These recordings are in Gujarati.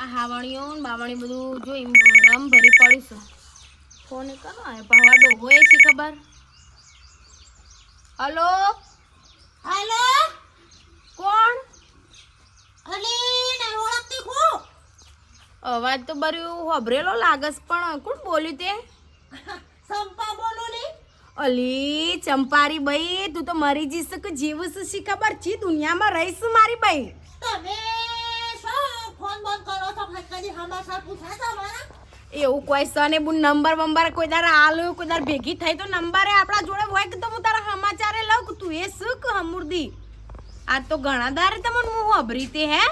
આ હાવણીઓ બાવણી બધું જો રમ ભરી પડ્યું છે. ફોન કરો ભાવા ડોહો એ છે ખબર. હલો? હાલો? કોણ? અવાજ તો બર્યું હોભરેલો લાગસ પણ કોણ બોલ્યું તે? સંપા બોલો ને અલી ચંપારી બઈ તું તો મરી જઈશ કે જીવશ શી ખબર? છે દુનિયામાં રહીશ મારી બાઈ. તમે એવું કોઈ સને બુન નંબર બંબર કોઈ દાર આલું કોઈ દાર ભેગી થઈ તો નંબર આપણા જોડે હોય કે તો હું તારા સમાચારે લઉં કે તું એ શું કે હમુરદી? આ તો ઘણા દારે તમને હું અભરી તે હે?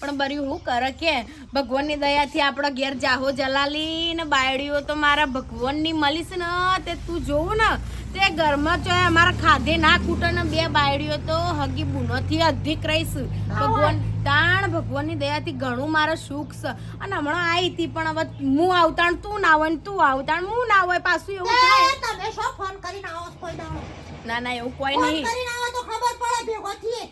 પણ બર્યું હું કરે કે? ભગવાનની દયાથી આપણો ઘેર જાહો જલાલી ને બાયડીઓ તો મારા ભગવાનની મળીશ ને તે તું જોવું ને. તે ઘરમાં જો અમારા ખાધે ના ખૂટે બે બાયડીઓ તો હગી બુનોથી અધિક રહીશ. ભગવાન તાણ ભગવાનની દયાથી ઘણું મારો સુખ છે અને હમણાં આવી હતી પણ હવે હું આવતાણ તું ના હોય ને તું આવતાણ હું ના હોય પાછું એવું થાય. તમે શું ફોન કરીને આવો કોઈ દાડો? ના ના એવું કોઈ નહીં. કરીને આવો તો ખબર પડે ભેગો થઈએ.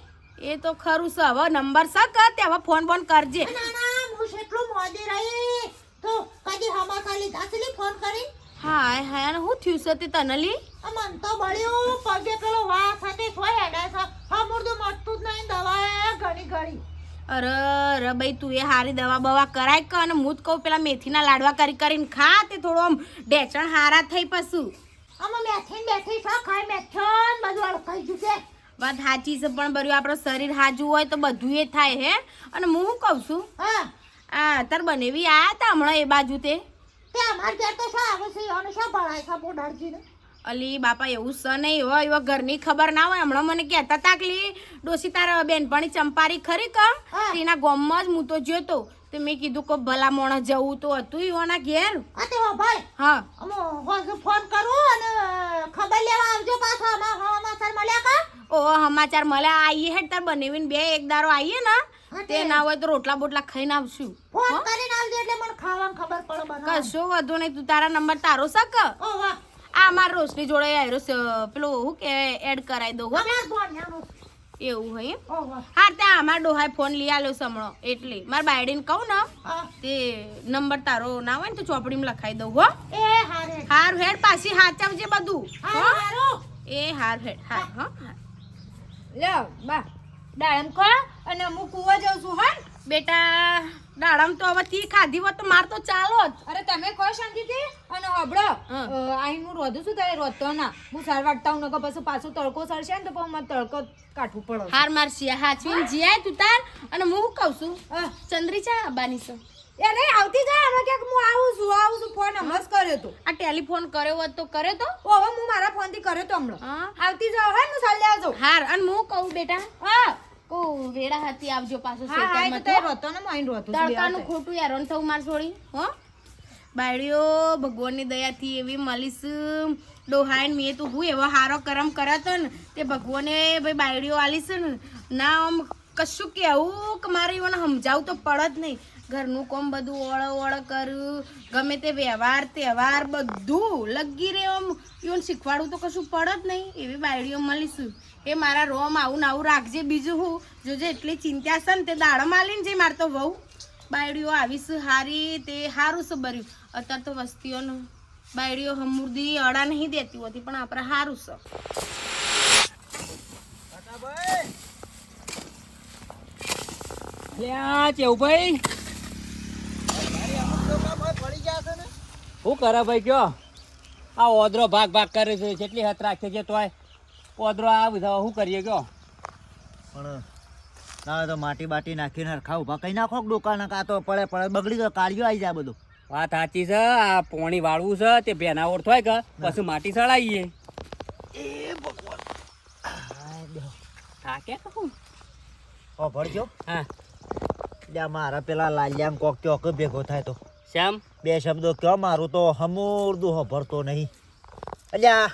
એ તો ખરું છે હવે નંબર સક તે હવે ફોન બોન કરજે. ના ના હું એટલું મોદી રહી તો કદી હમા ખાલી દાસલી ફોન કરી હાય હાય અને હું થયું છે તે તને લી મન તો બળ્યું પગે પેલો વાસ હતી સોય હેડા છે હમુરદું મટતું જ નહીં દવા ઘણી ઘણી. અરે અરે ભાઈ તું એ હારી દવા બવા કરાય કે? અને હું જ કહું પેલા મેથીના લાડવા કરી કરીને ખા તે થોડું આમ ડેચણ હારા થઈ પશું અમે મેથી મેથી બેઠી છે ખાઈ મેથન બધું અડકાઈ ગયું છે વાત સાચી છે પણ બર્યું આપણું શરીર હાજુ હોય તો બધું એ થાય હે? અને હું શું કહું છું? હા. આ તાર બનેવી આ તા હમણાં એ બાજુ તે? તે અમાર ઘેર તો શું આવે છે અને શું ભણાય છે બોડાડજીને અલી બાપા એવું સ નહીં હોય એવા ઘરની ખબર ના હોય. હમણાં મને કહેતા તાકલી ડોસી તારા બેનપણી ચંપારી ખરી ક. તેના ગોમમાં જ હું તો જોતો. તો મેં કીધું કે ભલા મોણા જવું તો હતું એવાના ઘેર. ભાઈ. હા. અમો ફોન કરું અને ખબર લેવા આવજો પાછો. સમાચાર મળ્યા કા? ઓ સમાચાર મળ્યા. આવીએ હેડ તાર બનાવીને બે એક દારો આવીએ ને. તે ના હોય તો રોટલા બોટલા ખાઈને આવશું. ફોન કરીને આવજો એટલે મને ખાવાનું ખબર પડે કશો વધુ નહીં. તું તારા નંબર તારો શક ઓ વાહ આ મારા રોશની જોડે આયરો પેલો હું કે એડ કરાવી દઉં હો. એવું હોય એમ? હા ત્યાં અમાર ડોહાએ ફોન લઈ આલ્યો સમણો. એટલે માર બાયડીને કહું ને તે નંબર તારો ના હોય ને તો ચોપડીમાં લખાઈ દઉં હો. એ હારે હાર હેડ પાછી હાચવજે બધું. હો. એ હાર હેડ હાર હા. લ્યો બા ડાયમ ખો અને હું કુવા જાઉં છું હા. બેટા દાડમ તો હવે તી ખાધી હોત તો માર તો ચાલો જ અરે તમે કહો શાંતિથી અને હબળો. આઈ હું રોધું છું તારે રોધતો ના. હું સાર વાટતા હું નકો પછી પાછો તડકો સરશે ને તો પછી મારે તડકો કાઢવું પડે હાર માર સિયા હાચવીને જીયાય તું તાર અને હું શું કહું છું. ચંદ્રી ચા આબાની છું એ નહીં આવતી જાય અમે ક્યાંક હું આવું છું આવું છું. ફોન હમણાં જ કર્યો તો. આ ટેલિફોન કર્યો હોત તો કર્યો તો? ઓ હવે હું મારા ફોનથી કર્યો તો હમણાં. આવતી જાવ હા હું સાલ લેવા જાઉં હાર અને હું કહું બેટા? હા. વેડા હતી આવજો પાછો તો ને તડકાનું. ખોટું હેરાન થવું માર છોડી હો. બાયડીઓ ભગવાનની દયાથી એવી મળીશ ડોહાઈને મેં તો હું એવો હારો કરમ કરતો ને તે ભગવાને ભાઈ બાયડીઓ આલીશ ને ના આમ કશું કહેવું કે મારે એને સમજાવું તો પડત નહીં. ઘરનું કોમ બધું ઓળ ઓળ કર્યું ગમે તે વ્યવહાર તહેવાર બધું લગી રહે આમ એવું શીખવાડવું તો કશું પડત નહીં. એવી બાયડીઓ મળીશું એ મારા રોમ આવું ને આવું રાખજે, બીજું હું? જોજે, એટલી ચિંતા છે ને, તે દાડો માલીને જઈ મારે તો વહુ. બાયડીઓ આવીશ હારી, તે સારું છે બર્યું. અત્યારે તો વસ્તીઓનું બાયડીઓ હમુરદી અડા નહીં દેતી હોતી, પણ આપણે સારું છે. ભાઈ? શું કરે ભાઈ કયો આ ઓદરો ભાગ ભાગ કરે છે, જેટલી હત રાખે છે તોય ઓદરો આ બધા શું કરીએ કયો? પણ ના તો માટી બાટી નાખીને હરખા ઊભા કઈ નાખો દુકાન કાં તો પડે પડે બગડી ગયો કાળિયો આવી જાય બધું. વાત સાચી છે આ પોણી વાળવું છે તે ભેના ઓર થાય કે પછી માટી સળાઈએ. થાકે કે શું? ઓ ભરજો. હા. એટલે મારા પેલા લાલ્યામ કોક ચોક ભેગો થાય તો. શ્યામ? બે શબ્દો કયો મારું તો હમુરદું ભરતો નહીં. અલ્યા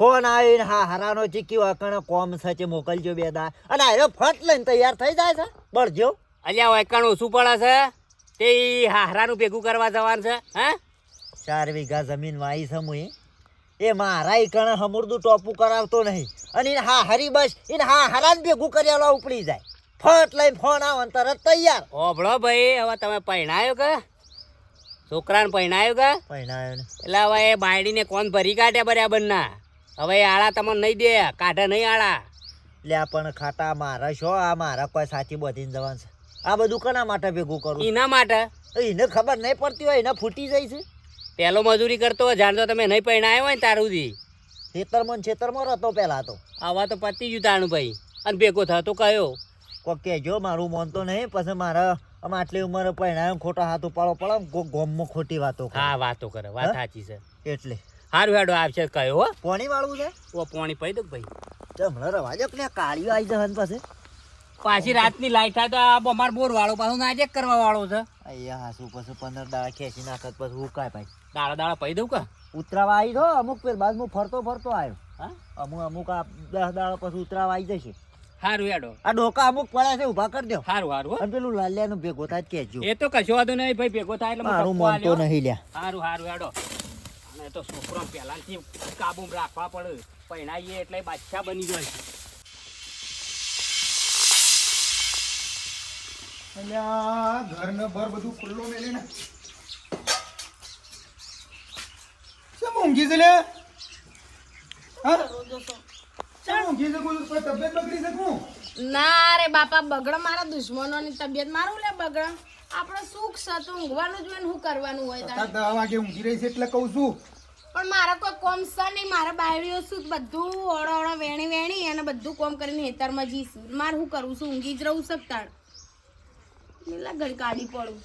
ફોન આવીને હા હરાનો ચીક્યો વાકણ કોમ સચે મોકલજો બે દા. અને આયો ફટ લઈને તૈયાર થઈ જાય છે. બળજો. અલ્યા વૈકાણ ઓછું પડે છે? તે હા હરાનું ભેગું કરવા જવાનું છે હા? ચાર વીઘા જમીન વાઈ છે મુઈ. એ મારા ઈકણે હમુરદું ટોપું કરાવતો નહીં. અને એને હા હરી બસ એને હા હરાન ભેગું કર્યા ઉપડી જાય. ફટ લઈને ફોન આવો તરત તૈયાર. ઓભળો ભાઈ હવે તમે પહેણાયો કે? છોકરાને પહેણાયો કે? પહેણાયો ને. એટલે હવે એ બાયડીને કોણ ભરી કાઢે બરાબર ના હવે આળા તમને નહીં દે કાઢે નહીં આળા. લે પણ ખાટા મારા શો આ મારા કોઈ સાચી બધીને જવાનું છે. આ બધું કના માટે ભેગું કરું? એના માટે? એને ખબર નહીં પડતી હોય એને ફૂટી જાય છે? પેલો મજૂરી કરતો હોય જાણતો તમે નહીં પહેણાયો હોય ને તારું સુધી ખેતરમાં ને ખેતરમાં રહેતો પહેલા તો. આવા તો પતી ગયું તાણું ભાઈ. અને ભેગો થતો કયો? કોક કહેજો મારું મન તો નહીં પછી મારા આમ આટલી ઉંમરે પહેણાયો ખોટા હાથ ઉપાડો પડે ગોમમાં ખોટી વાતો. હા વાતો કરે વાત સાચી છે. એટલે. સારું હેડો આવશે કયો હો. પોણી વાળું છે? ઓ પોણી પડી દો ભાઈ? તો હમણાં રવાજો કે કાળીઓ આવી જશે ને પછી પાછી રાતની લાઈટ થાય તો આ બમાર બોર વાળો પાછો નાજેક કરવા વાળો છે. અહીંયા હાસુ પછી પંદર દાડા ખેંચી નાખત પછી હું કાય ભાઈ દાડા દાડા પડી દઉં કે? ઉતરાવા આવી દો અમુક પેર બાદ હું ફરતો ફરતો આવ્યો હા? અમુક અમુક આ દસ દાડા પછી ઉતરાવા આવી જશે. હારું હેડો. આ ડોકા અમુક પડ્યા છે ઊભા કરી દો સારું હારું હો. અને પેલું લાલ્યાનું ભેગો થાય જ કહેજો. એ તો કશો વાંધો નહીં ભાઈ ભેગો થાય એટલે મારું મન તો નહીં લ્યા. હારું હારું હેડો. અને એ તો છોકરો પહેલાથી કાબુ રાખવા પડે. પહેણાઈએ એટલે બાદશાહ બની જાય. અલ્યા ઘર ભર બધું ખુલ્લું મેલી ને. શેમ ઊંઘી છે લે? ના રે બાપા બગડો મારા દુશ્મનોની તબિયત મારું લે બગડો. આપણે સુખ સાથે તો ઊંઘવાનું જ ને શું કરવાનું હોય દસ વાગે ઊંઘી રહી છે એટલે કહું છું. પણ મારા કોઈ કોમ છે નહીં. મારા બાયડીઓ શું બધું ઓળો ઓળો વેણી વેણી અને બધું કોમ કરીને હેતરમાં જઈશું મારે શું કરું છું? ઊંઘી જ રહું શકતા એટલા ઘડી કાઢી પડું?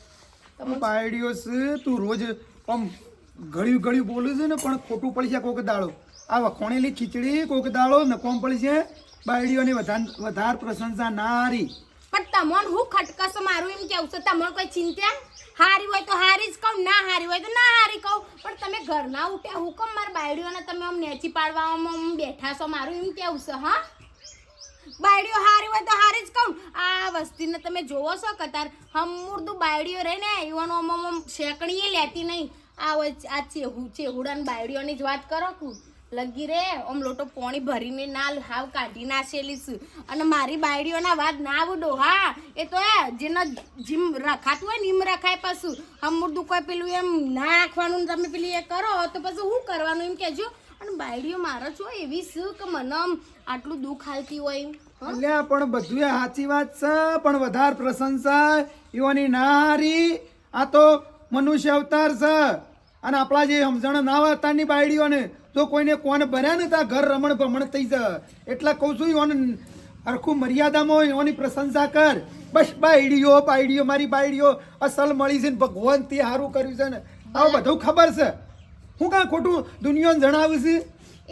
તમે બાયડીઓ છે તું રોજ આમ ઘડ્યું ઘડ્યું બોલું છે ને પણ ખોટું પડી છે કોક દાડો. આ વખોણેલી ખીચડી કોક દાડો ને કોમ પડી છે. બાયડીઓની વધારે વધારે પ્રશંસા હારી પણ તમોન હું ખટકસ મારું એમ કેવું છે? તમોન કોઈ ચિંતા? હારી હોય તો હારી જ કહું, ના હારી હોય તો ના હારી કહું. પણ તમે ઘરના ઉઠ્યા હુકમ મારા બાયડીઓને તમે આમ નેચી પાડવામાં બેઠા છો, મારું એમ કેવું છે, હા? બાયડીઓ હારી હોય તો હારી જ કહું. આ વસ્તીને તમે જોવો છો કતાર હમુરદું બાયડીઓ રહે ને એવાનું આમ આમ શેકણીએ લેતી નહીં. આ હોય, આ ચેહુ, ચેહુડાની બાયડીઓની જ વાત કરો કું લગી રે. આમ લોટો પોણી ભરીને ના હાવ કાઢી નાખેલીશ અને મારી બાયડીઓના વાત ના આવડો, હા. એ તો એ, જેના જીમ રખાતું હોય ને એમ રખાય પાછું. હમુરદું કોઈ પેલું એમ ના રાખવાનું તમે પેલી એ કરો, તો પછી શું કરવાનું એમ કહેજો. અને બાયડીઓ મારો છો એવી શું કે મને આટલું દુઃખ હાલતી હોય? અલ્યા, પણ બધું સાચી વાત છે, પણ વધારે પ્રશંસા એવાની નારી, આ તો મનુષ્ય અવતાર છે. અને આપણા જે સમજણ ના અવતારની બાયડીઓને જો કોઈને કોણ ભર્યા ને ત્યાં ઘર રમણ ભમણ થઈ જાય. એટલા કહું છું ઓન હરખું મર્યાદામાં હોય એની પ્રશંસા કર. બસ બાયડીઓ બાયડીઓ મારી બાયડીઓ અસલ મળી છે ને ભગવાન તે સારું કર્યું છે ને. આવું બધું ખબર છે. હું કાં ખોટું દુનિયાને જણાવું છું?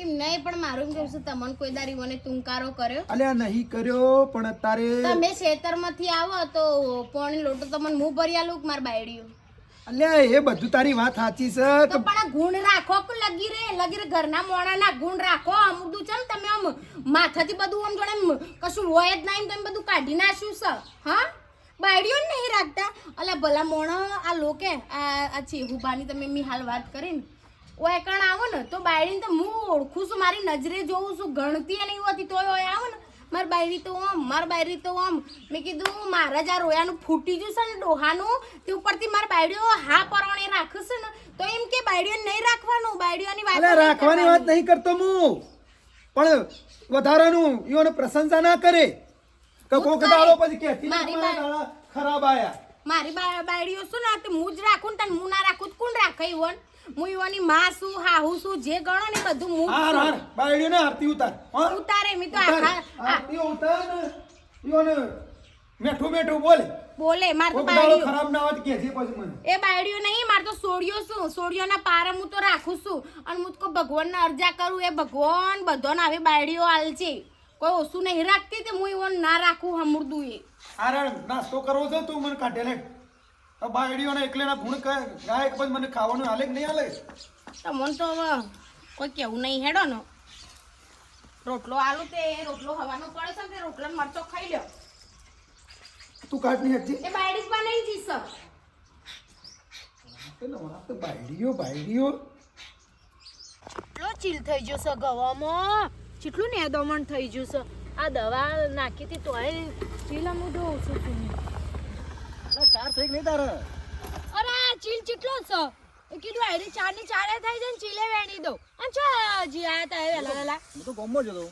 એમ નહીં પણ મારું કહું છું તમને કોઈ દારી મને તુંકારો કર્યો? અલ્યા નહીં કર્યો પણ અત્યારે તમે ખેતરમાંથી આવો તો પોણી લોટો તમને હું ભરી આલું મારી બાયડીઓ? અલ્યા એ બધું તારી વાત સાચી છે તો પણ ગુણ રાખો કે લગી રે? લગી રે ઘરના મોણાના ગુણ રાખો. અમુકું છે ને તમે આમ માથાથી બધું આમ જોડે કશું હોય જ નહીં તમે બધું કાઢી નાખ્યું છે. હા? બાયડીઓ ને નહીં રાખતા? અલા ભલા મોણા આ લોકે આ આ ચેહુબાની તમે મી હાલ વાત કરીને. ઓય કણ આવો ને તો બાયડીને તો હું ઓળખું છું મારી નજરે જોઉં છું. ગણતી એ નહીં હોતી તોય ઓય આવો ને. મારી બાયરી તો આમ માર બાયરી તો આમ. મેં કીધું મારા જ આ રોયાનું ફૂટી ગયું છે ને ડોહાનું તે ઉપરથી મારા બાયડીઓ હા પરણે રાખશે છે ને. તો એમ કે બાયડીઓ નહીં રાખવાનું બાયડીઓની વાત રાખવાની વાત નહીં કરતો હું. પણ વધારાનું ઈઓને પ્રશંસા ના કરે. કે કોક દાડો પછી કે મારી બા- ખરાબ આયા. મારી બાયડીઓ શું ના હું જ રાખું તને હું ના રાખું કોણ રાખે ઈવન હું ઈવોની માં છું હાહુ છું જે ગણો ને બધું હું હાર હાર. છું. ને આરતી ઉતાર. ઉતારે મી તો આખા આરતી ઉતાર ને ઈઓને મેઠું મેઠું બોલે. બોલે માર તો બાયડીઓ ખરાબ ના વાત કે પછી મને. એ બાયડીઓ નહીં માર તો સોડિયો છું સોડિયોના પારા હું તો રાખું છું. અને હું તો ભગવાનને અરજા કરું એ ભગવાન બધોને આવી બાયડીઓ આલશે કોઈ ઓછું નહીં રાખતી તે હું ઈવન ના રાખું હમુરદું એ આરણ નાસ્તો કરવો છે તું મને કાઢે લે. બાયડીઓને એકલેના ગુણ ગાય પછી મને ખાવાનું હાલે કે નહીં હાલે? તો મને તો હવે કોઈ કેવું નહીં હેડો ને. રોટલો આલુ તે રોટલો હવાનો પડે છે તે રોટલો મરચો ખાઈ લ્યો. તું કાઢ નહીં હજી? એ બાયડી પણ નહીં જીસ પેલો વાત તો બાયડીઓ બાયડીઓ. ચેટલો ચીલ થઈ ગયો છે ગવામાં. ને દમણ થઈ ગયું છે. આ દવા નાખી હતી તોય ચીલ આમ જોઉં છું ચાર થઈ નહીં તારે અરે ચીલ ચીટલો છે. એ કીધું આઈડી ચારની ચારે થઈ જાય ને ચીલે વેણી દઉં. અને છો જી આયા તા વેલા વેલા હું તો ગોમો જતો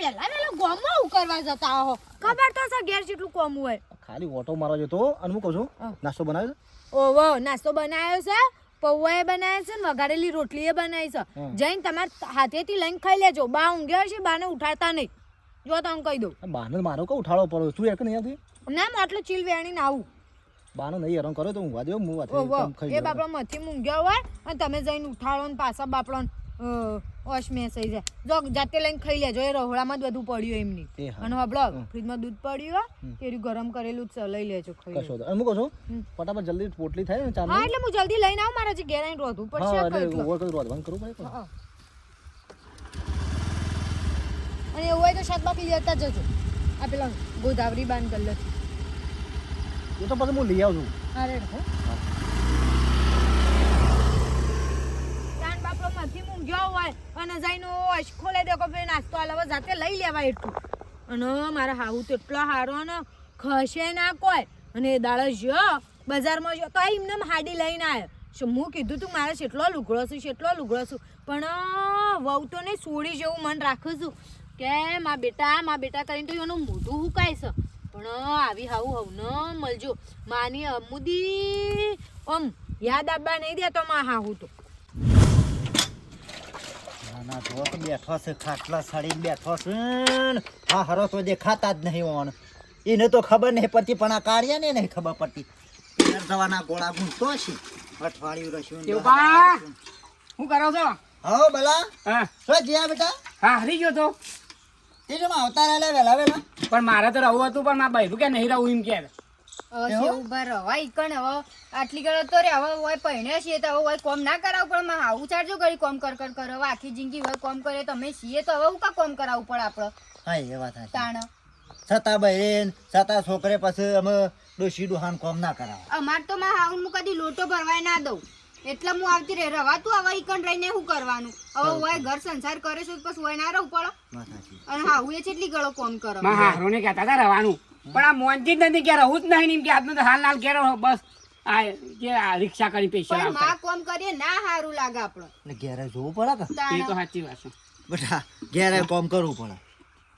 વેલા વેલા ગોમો હું કરવા જતા હો? ખબર તો છે ઘેર જેટલું કોમું હોય. ખાલી ઓટો મારવા જતો અને હું કહું છું. નાસ્તો બનાવ્યો ઓવો નાસ્તો બનાવ્યો છે? પૌવાએ બનાવ્યો છે ને વઘારેલી રોટલીએ બનાવી છે. જઈને તમારે હાથેથી લઈને ખાઈ લેજો. બા ઊંઘ્યા છે બાને ઉઠાડતા નહીં. જો તમે કહી દઉં. બાને મારો કહું ઉઠાડો પડો. તું એક નહીં આવતી ના હું આટલું ચીલ વેણીને આવું. બાને નહીં હેરાન કરો તો ઊંઘવા દો હું વાત એ બાપડો મથી મૂંઘ્યા હોય અને તમે જઈને ઉઠાડો ને પાછા બાપડો ઓશ મેં થઈ જાય. જો જાતે લઈને ખાઈ લેજો એ રહોડામાં જ બધું પડ્યું એમની. અને હબળો ફ્રીજમાં દૂધ પડ્યું હોય તેરું ગરમ કરેલું જ લઈ લેજો ખાઈ કશો. અને હું કહું છું ફટાફટ જલ્દી પોટલી થાય ને ચાલુ હા એટલે હું જલ્દી લઈને આવું મારા જે ઘેર રોધું પડશે હા એટલે ઓવર કરું રોધવાનું પડે પણ. અને એવું હોય તો શાકભાજી લેતા જજો. આ પેલા ગોદાવરી બાન ગલ્લો. એ તો પછી હું લઈ આવું છું અરે તાન બાપડો માંથી મૂંઝ્યો હોય, અને જઈને નાસ્તો આલાવા જાતે લઈ લેવાય એટલું. અને મારા હાવું તો હારો ને, ખસે ના કોઈ. અને દાડો જ્યો બજારમાં જ્યો તો એમને હાડી લઈને આવ્યો હું કીધું તું, મારે કેટલો લુગડો છું કેટલો લુગડો છું. પણ વહુ તો નહીં, સોડી જેવું મન રાખું છું. કે, મા બેટા મા બેટા કરીને તો એનું મોઢું હુકાય છે. પણ આવી હાવું હાવું ન મળજો. માની અમુદી ઓમ યાદ આવવા નહીં દેતો માં હાહું તો. ના ના જો તો બેઠો છે ખાટલા સાડી બેઠો છે. હા હરો તો દેખાતા જ નહીં ઓણ એને તો ખબર નહીં પડતી પણ આ કાર્ય ને નહીં ખબર પડતી. દવાના ગોળા ગુંજતો છે. અઠવાડિયું રસ્યું! શું કરો છો? હો બલા. હા. શું જીયા બેટા? હા હરી ગયો તો. તે જો આવતા રહેલા વેલા વેલા. પણ મારે તો રહું હતું પણ મારા ભાઈ કે નહીં રહું એમ કે ઊભા હવે આટલી ગળો તો રે હવે હોય પહેણ્યા છીએ તો હવે હોય કોમ ના કરાવું પણ માં આવું ચારજો કરી કોમ કર કર કરો. હવે આખી જિંદગી હોય કોમ કરે તમે છીએ તો હવે હું કા કોમ કરાવવું પડે આપણે? હા એ વાત તાણ. છતાં બહેન છતાં છોકરે પછી અમે ડોશી ડોહાન કોમ ના કરાવે. અમાર તો માં હાઉન હું કદી લોટો ભરવાય ના દઉં. એટલે હું આવતી રહે. રવાતું હવે ઈકણ રહીને શું કરવાનું? હવે હોય ઘર સંસાર કરે છે પછી હોય ના રહું પડે અને હા હું એ કેટલી ગળો કોમ કરો. મારા હારો ને કહેતા હતા રહેવાનું પણ આ મોનજી જ નથી કે રહું જ નહીં એમ કે આજનો તો હાલ હાલ ઘેર બસ. આ જે આ રિક્ષા કરી પૈસા પણ માં કોમ કરીએ ના હારું લાગે આપણે. ઘેરે જોવું પડે કે? એ તો સાચી વાત છે. બટા ઘેરે કોમ કરવું પડે.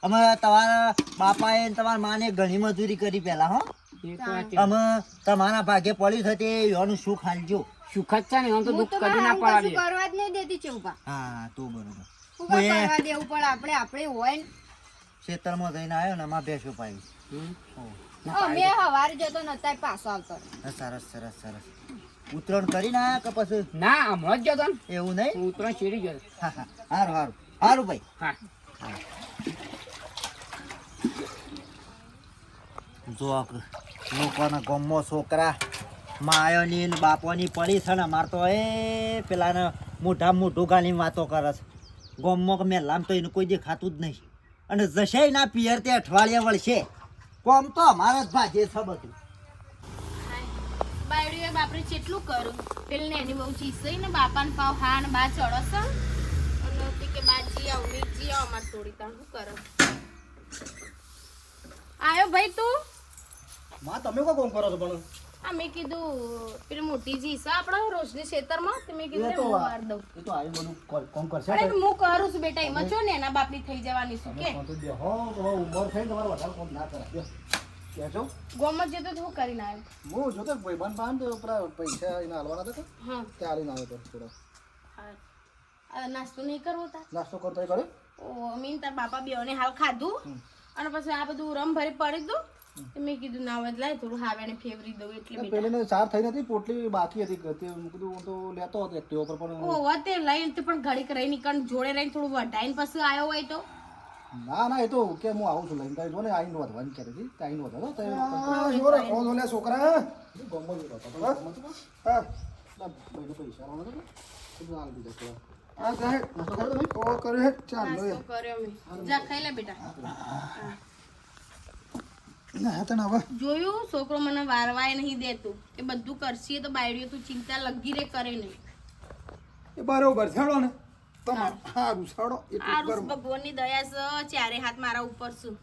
અમે તમારા બાપાએ એ તમારા માને ઘણી મજૂરી કરી પહેલા હો. અમે તમારા ભાગે પડ્યું થતી એનું સુખ હાલજો સુખ જ છે ને એમ તો દુઃખ કદી ના પડવા દે. કરવા જ નહીં દેતી ચૌપા હા તો બરોબર. હું કરવા દેવું પણ આપણે આપણે હોય ને. ખેતરમાં જઈને આવ્યો ને માં ભેંસો પાઈ હમ. અમે હવારે જતો નતા પાછો આવતો સરસ સરસ સરસ. ઉતરણ કરીને આવ્યા કે પછી? ના હમણાં જ ગયો ને. એવું નહીં? ઉતરણ શેરી ગયો. હા હા. સારું સારું સારું ભાઈ. હા. જો લોકોના ગમો છોકરા માયોની ને બાપોની પડી છે ને અમાર તો એ પેલાને મોઢા મોઢું ગાલીને વાતો કરે છે. ગમો કે મેલામ તો એનું કોઈ દેખાતું જ નહીં. અને જશે ના પિયર તે અઠવાડિયા વળશે. કોમ તો અમારા જ ભાજે છે બધું. બાયડીએ બાપરે કેટલું કરું પેલી ને એની બહુ ચીસઈ ને બાપાને પાવ હા ને બા ચડસ અને કે બાજી આવ મીજી આવ અમાર થોડી તાણ શું કરો? આયો ભાઈ તું? માં તમે કો કોમ કરો છો પણ? આ મેં કીધું પેલી મોટી જી છે આપણા રોજની ખેતરમાં તે મેં કીધું એ તો લે હું માર દઉં. એ તો આવી બધું કોલ- કોમ કરશે અરે હું કરું છું બેટા એમાં છો ને એના બાપની થઈ જવાની છું કે? તો હો તો ઉંમર થઈ તમારે વધારે કોમ ના કરે. બેસ. બેસો ગોમત જતો તો હું કરીને આવ્યો. હું જોતો બન પાન તો પૈસા એના હાલવાના હતા હા. ત્યાં હાલીને આવ્યો હતો થોડો. હા. નાસ્તો નહીં કરવો તા નાસ્તો કરતો એ કરે ઓ મીન તાર બાપા બેઓને હાલ ખાધું. અને પછી આ બધું રમ ભરી પડી દઉં તો મેં કીધું ના હોય લાય થોડું હાવેને ફેવરી દઉં એટલે પેલીને થઈ નથી પોટલી બાકી હતી તે મેં કીધું હું તો લેતો હતો એક્ટિવા પર પણ ઓ તે લઈને તે પણ ઘડીક રહી નીકળ જોડે રહીને થોડું વઢાઈને પછી આવ્યો હોય તો? ના ના એ તો કે હું આવું છું લઈને. જો ને આઈને વધવાની કરે છે તે આઈને વધો તો જો કોણ લે છોકરા ગમો જ હા પૈસા હાલ દીધો હા સાહેબ કરો તમે ઓ કરે ચાલ લો કર્યો મેં. જા ખાઈ લે બેટા. ના તને હવે જોયું? છોકરો મને વારવાય નહીં દેતું. એ બધું કરશે તો બાયડીઓ તું ચિંતા લગી રે કરે નહીં. એ બરોબર છેડો ને. તમારે સારું છેડો. એટલું રૂસ ભગવાનની દયા છે ચારે હાથ મારા ઉપર છું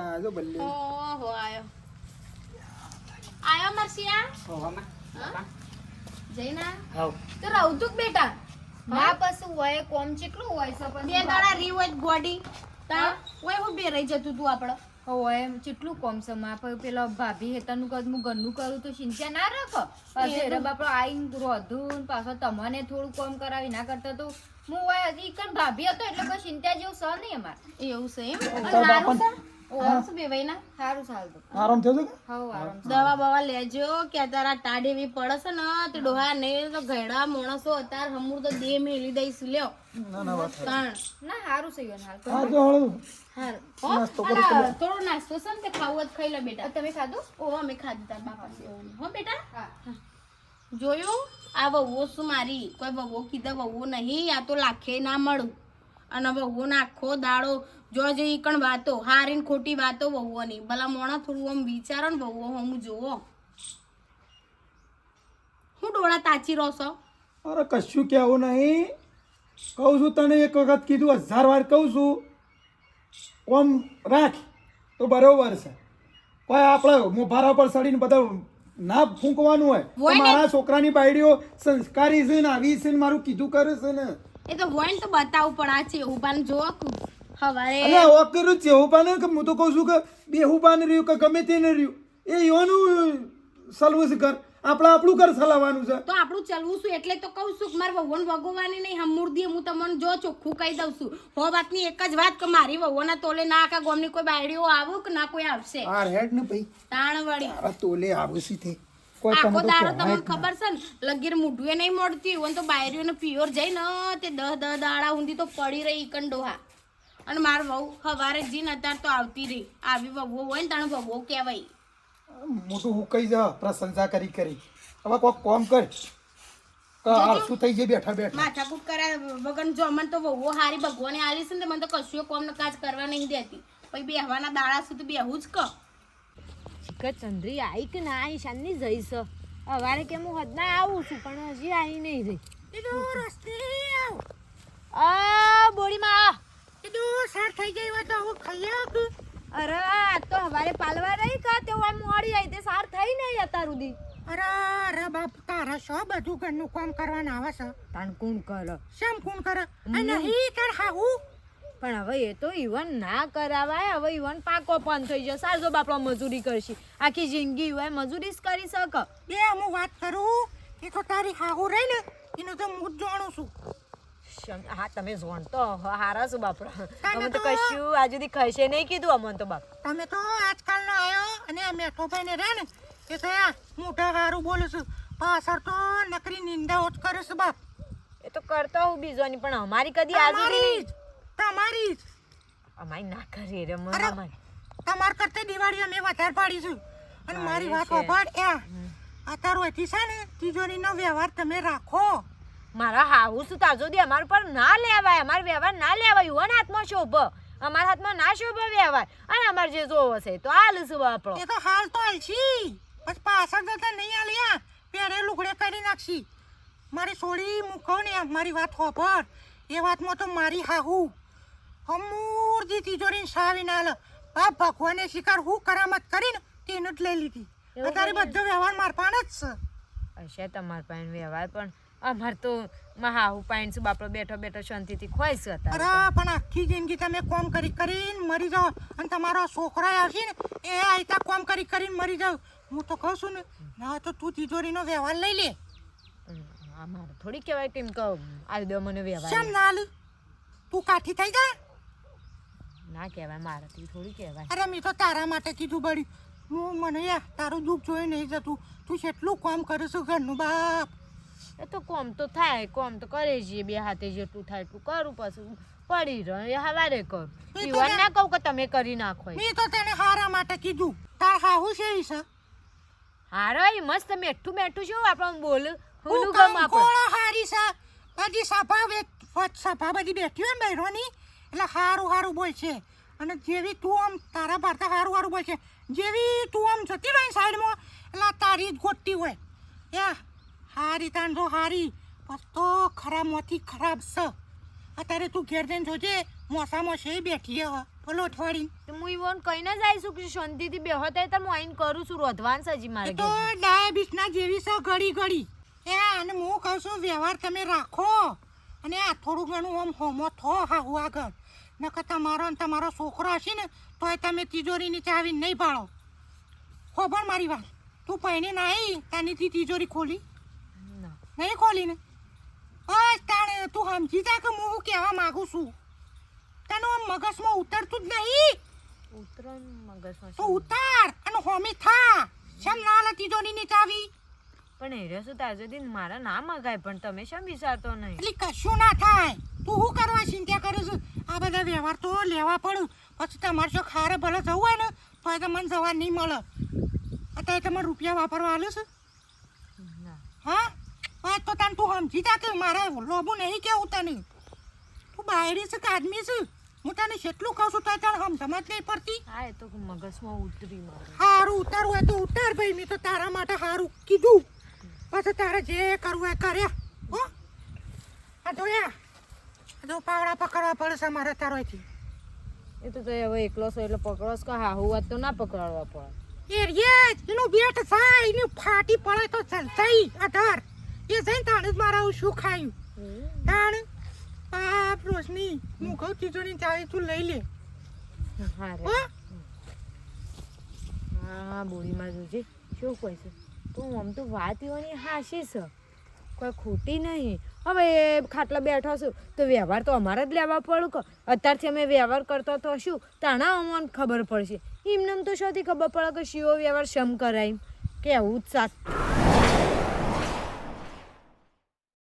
આ જો બલ્લે. ઓહો આયો. આયો મરસિયા? હા? જઈના તો રહું બેટા? ના પછી હોય કોમ ચેટલું હોય છે બે દાડા રી હોય ગોડી તા? ઓય હું બે રહી જતું તું આપડે. હોય એમ કેટલું કોમ છે? માં પછી પેલા ભાભી હેતાનું કદ હું ઘરનું કરું તો સિંચા ના રાખો. પાછો બાપડો આઈને રોધું ને પાછો તમને થોડું કોમ કરાવી ના કરતા તો હું હોય હજી કણ ભાભી હતો એટલે કોઈ ચિંતા જેવું સર નહીં અમારે. એવું છે એમ? ના સારું? છે ઓમ છે બે ભાઈના સારું સારું આરામ થયો છે કે હવ આરામ દવા બવા લેજો કે તારા ટાઢ એવી પડે છે ને તે ડોહા નહીં તો ઘેડા માણસો અત્યારે હમુર તો દે મેલી દઈશ લ્યો ના ના વાત તાણ ના સારું છે ઈવન હાલ હા જો હળવું હાર હો? અલા, થોડો નાસ્તો છે ને ખાવું હોય ખાઈ લે બેટા. તમે ખાધું? ઓ અમે ખાધું તાર બાપા હો બેટા? હા. જોયું? આ વહુઓ શું મારી? કોઈ વહુઓ કીધા વહુઓ નહીં આ તો લાખે ના મળું. અને વહુઓ આખો દાડો જો જે ઈ કણ વાતો હારી ને ખોટી વાતો વહુઓની. ભલા મોણા થોડું આમ વિચારો ને વહુઓ હું જોવો હું ડોળા તાચી રહો છો? અરે કશું કહેવું નહીં. કહું છું તને એક વખત કીધું હજાર વાર કહું છું. ઓમ રાખ તો બરોબર છે. કોઈ આપણે મોભારા પર સડીને બધા ના ફૂંકવાનું હોય તો મારા છોકરાની બાયડીઓ સંસ્કારી છે ને આવી છે ને મારું કીધું કરે છે ને. એ તો હોય ને તો બતાવું પણ આ છે ઉભાને જો હવારે. અને ઓ કર્યું છે પાને કે હું તો કહું છું કે પાને રહ્યું કે ગમે તે ને રહ્યું. એ યોનું સલવું છે ઘર. આપણે આપણું ઘર સલાવવાનું છે. તો આપણું ચલવું છું એટલે તો કહું છું કે મારે વહુને વગોવાની નહીં હમુરદી હું તમને જો ચોખ્ખું કહી દઉં છું. હો વાતની એક જ વાત કે મારી વહુના તોલે ના આખા ગોમની કોઈ બાયડીઓ આવું કે ના કોઈ આવશે? આ રેડ ને ભાઈ. તાણ વળી તારા તોલે આવશે તે? આખો કહેવાય તમને ખબર છે ને લગીર મૂઢુએ નહીં મળતી હોય ને તો બાયરીઓને પ્યોર જઈને તે દહ દહ દાડા ઊંધી તો પડી રહી કંડોહા અને માર વહુ સવારે જીન અત્યારે તો આવતી રહી. આવી વહુ હોય ને તાણે વહુ કહેવાય. મોટું હું કહી જા પ્રશંસા કરી કરી. હવે કોક કોમ કર. શું થઈ જાય બેઠા બેઠા? માથાકૂટ કરાય વગર જો મને તો બહુ હારી ભગવાને આલી છે ને મને તો કશું કોમ કાજ કરવા નહીં દેતી. પછી બેહવાના દાડા સુધી બેહું જ ક કે ચંદ્રી આવી કે ના આવી શાનની જઈશ. અવારે કે હું હદના આવું છું પણ હજી આવી નહીં રહી. આ બોડીમાં અરે આ તો હવારે પાલવા રહી કા તે ઓય મોડી આવી તે સાર થઈ નહીં અત્યાર સુધી. અરે અરે બાપ તારા શો બધું ઘરનું કામ કરવાનું આવે છે? તાન કોણ કરે? શેમ કોણ કરે? અને નહીં કર હાહુ? પણ હવે એ તો ઈવન ના કરાવાય હવે ઈવન પાકો પણ થઈ જશે. સારજો બાપડો મજૂરી કરશી. આખી જિંદગી હોય મજૂરી જ કરી શક. બે હું વાત કરું? એ તો તારી હાહુ રહી ને એનું તો હું જ જાણું છું. હા તમે જોણતો હારા છો તમે અમે તો તો- કશું આજ સુધી ખસે નહીં કીધું અમને તો બાપ. તમે તો આજકાલનો આવ્યો અને આ મેઠો ભાઈને રહે ને એ તો આ મોટા હારું બોલું છું. પાછળ તો નકરી નિંદાઓ જ કરે છે બાપ. એ તો કરતો હું બીજોની પણ અમારી કદી આજ સુધી તમારી જ. અમારી ના કરીએ રે અમારી. તમાર કરતા દિવાળી અમે વધારે પાડીશું અને મારી વાત છે. એ એ અત્યાર હોયથી છે ને તિજોરીનો વ્યવહાર તમે રાખો. મારા હાઉસ તાજો દે અમારા પર ના લેવાય? અમાર વ્યવહાર ના લેવાય યુવાન હાથમાં શોભ અમારા હાથમાં ના શોભ વ્યવહાર? અને અમારે જે જોવો છે તો હાલ શું આપણો એ તો હાલ તો હાલશી પછી પાછળ જતા નહીં આલ્યા. પેરે લુગડે કરી નાખશી. મારી છોડી મૂકો ને મારી વાત હોભર એ વાતમાં તો મારી હાહુ. હમૂરજી તિજોરીને સાવી ના આ ભગવાને શિકાર હું કરામત કરીને તેનું જ લઈ લીધી. અત્યારે બધો વ્યવહાર માર જ છે. હશે તમારા પાસે વ્યવહાર પણ અમાર તો મહાહુ પાઈન શું બાપડો બેઠો બેઠો શાંતિથી ખોઈ છે અરે પણ આખી જિંદગી તમે કોમ કરી કરીને મરી જાઓ અને તમારો છોકરો આવશે ને એ આયતા કોમ કરી કરીને મરી જાવ હું તો કહું છું ને ના તો તું તિજોરીનો વ્યવહાર લઈ લે. અમારે થોડી કહેવાય કેમ કહો આવી દો મને વ્યવહાર. શેમ ના લે તું કાઠી થઈ જા. ના કહેવાય મારાથી થોડી કહેવાય. અરે મેં તો તારા માટે કીધું બળી. હું મને યા તારું દુઃખ જોઈ નહીં જતું. તું કેટલું કામ કરું છું ઘરનું બાપ. એ તો કોમ તો થાય કોમ તો કરે છે બે હાથે જેટલું થાય એટલું કરું પછી પડી રહે એ હવારે કરું. પીવા ના કહું કે તમે કરી નાખો મેં તો તને હારા માટે કીધું. તાર હાહુ છે ઈ છે? હારો એ મસ્ત મેઠું મેઠું શું આપણે બોલ. હું કામ ગમ આપણે. હારી છે. બધી સભા વે સભા બધી બેઠી હોય ને બહેરોની. એટલે હારું હારું બોલ છે. અને જેવી તું આમ તારા ભારતા હારું હારું બોલ છે. જેવી તું આમ જતી રહી સાઈડમાં એટલે તારી જ ગોટતી હોય. યા. હારી તાન તો હારી પસ્તો ખરાબ ખરાબમાંથી ખરાબ છે અત્યારે તું ઘેર જઈને જોજે મોસામાં છે બેઠી હ. ભલો અઠવાડી તો હું ઈવોન કહીને જ આવીશું કે શાંતિથી બેહો થાય તો હું આઈને કરું છું રોધવાન સજી મારે તો ડાયાબિટીસ ના જેવી છે ઘડી ઘડી. એ અને હું કહું છું વ્યવહાર તમે રાખો. અને આ થોડું ઘણું આમ હોમો થો હાહુ આગળ. નકર તમારો ને તમારો છોકરો હશે ને તોય તમે તિજોરીની ચાવી નહીં પાડો પણ મારી વાત. તું પહેણી નાઈ તાની તિજોરી ખોલી. ના. નહીં ખોલીને. હા બસ તાણે તું સમજી જા કે હું કહેવા માંગુ છું. તને મગજમાં ઉતરતું જ નહીં. ઉતરણ મગજમાં તો ઉતાર અને હોમી થા. શેમ ના લે તિજોરીની ચાવી પણ એ શું સુધી મારા ના મગાય પણ તમે શેમ વિચારતો નહીં? એટલે કશું ના થાય. તું શું કરવા ચિંતા કરું છું? આ બધા વ્યવહાર તો લેવા પડું. પછી તમારે જો ખારે ભલે જવું હોય ને તો એ મને જવા નહીં મળે. અત્યારે તમારે રૂપિયા વાપરવા આલે છે? હા? બસ તો તને તું સમજી જા કે મારે લોબું નહીં કેવું તને. તું બાયરી છે કે આદમી છે હું તને કેટલું કહું છું તો તને સમજમાં જ નહીં પડતી. હા એ તો મગજમાં ઉતરી સારું ઉતારવું હોય તો ઉતાર ભાઈ મેં તો તારા માટે હારું કીધું. પછી તારે જે કરવું એ કર્યા હો? આ જોયા જો પાવડા પકડવા પડશે મારે તારોથી એ તો હવે એકલો છો એટલે પકડોશ કે હા હું વાત તો ના પકડવા પડે. એ રે એનું બેટ થાય એની ફાટી પડે તો ચાલ જઈ અઢાર એ જઈને તાણે જ મારા શું ખાયું? તાણ? બાપ રોશની હું કહું ચીજોની ચાવી તું લઈ લે. હા? બોડીમાં જોજે. શું કહે છે? તું આમ તો વાત એવાની હાશી છે. કોઈ ખોટી નહીં. હવે ખાટલા બેઠો છું. તો વ્યવહાર તો અમારે જ લેવા પડું કે. અત્યારથી અમે વ્યવહાર કરતો તો શું? તાણા અમને ખબર પડશે. એમને તો શોથી ખબર પડે કે શિવો વ્યવહાર શમ કરાય કે આવું જ સાચ